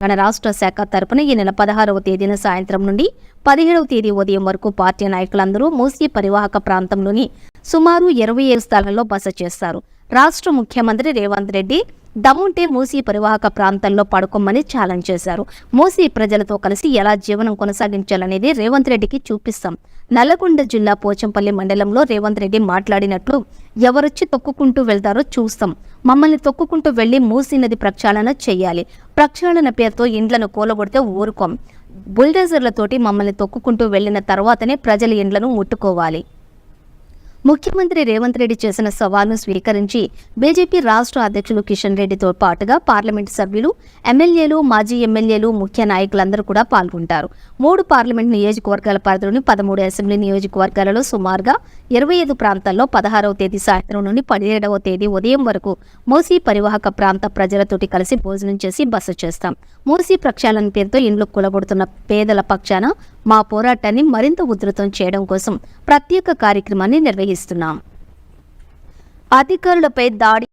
తెలంగాణ రాష్ట్ర శాఖ తరపున ఈ నెల పదహారవ తేదీన సాయంత్రం నుండి పదిహేడవ తేదీ ఉదయం వరకు పార్టీ నాయకులందరూ మూసీ పరివాహక ప్రాంతంలోని సుమారు ఇరవై ఏడు స్థలాల్లో బస చేస్తారు. రాష్ట్ర ముఖ్యమంత్రి రేవంత్ రెడ్డి దమ్ముంటే మూసీ పరివాహక ప్రాంతంలో పడుకోమని ఛాలెంజ్ చేశారు. మూసీ ప్రజలతో కలిసి ఎలా జీవనం కొనసాగించాలనేది రేవంత్ రెడ్డికి చూపిస్తాం. నల్లగొండ జిల్లా పోచంపల్లి మండలంలో రేవంత్ రెడ్డి మాట్లాడినట్లు ఎవరొచ్చి తొక్కుకుంటూ వెళ్తారో చూస్తాం. మమ్మల్ని తొక్కుకుంటూ వెళ్ళి మూసీ నది ప్రక్షాళన చేయాలి. ప్రక్షాళన పేరుతో ఇండ్లను కూలగొడితే ఊరుకోం. బుల్డోజర్లతోటి మమ్మల్ని తొక్కుకుంటూ వెళ్ళిన తర్వాతనే ప్రజల ఇండ్లను ముట్టుకోవాలి. ముఖ్యమంత్రి రేవంత్ రెడ్డి చేసిన సవాల్ను స్వీకరించి బీజేపీ రాష్ట్ర అధ్యక్షులు కిషన్ రెడ్డితో పాటుగా పార్లమెంటు సభ్యులు ఎమ్మెల్యేలు మాజీ ఎమ్మెల్యేలు ముఖ్య నాయకులందరూ కూడా పాల్గొంటారు. మూడు పార్లమెంట్ నియోజకవర్గాల పరిధిలోని పదమూడు అసెంబ్లీ నియోజకవర్గాలలో సుమారుగా ఇరవై ఐదు ప్రాంతాల్లో పదహారవ తేదీ సాయంత్రం నుండి పదిహేడవ తేదీ ఉదయం వరకు మూసీ పరివాహక ప్రాంత ప్రజలతోటి కలిసి భోజనం చేసి బస చేస్తాం. మూసీ ప్రక్షాళన పేరుతో ఇండ్లు కూలగొడుతున్న పేదల పక్షాన మా పోరాటాన్ని మరింత ఉధృతం చేయడం కోసం ప్రత్యేక కార్యక్రమాన్ని నిర్వహిస్తున్నాం. అధికారులపై దాడి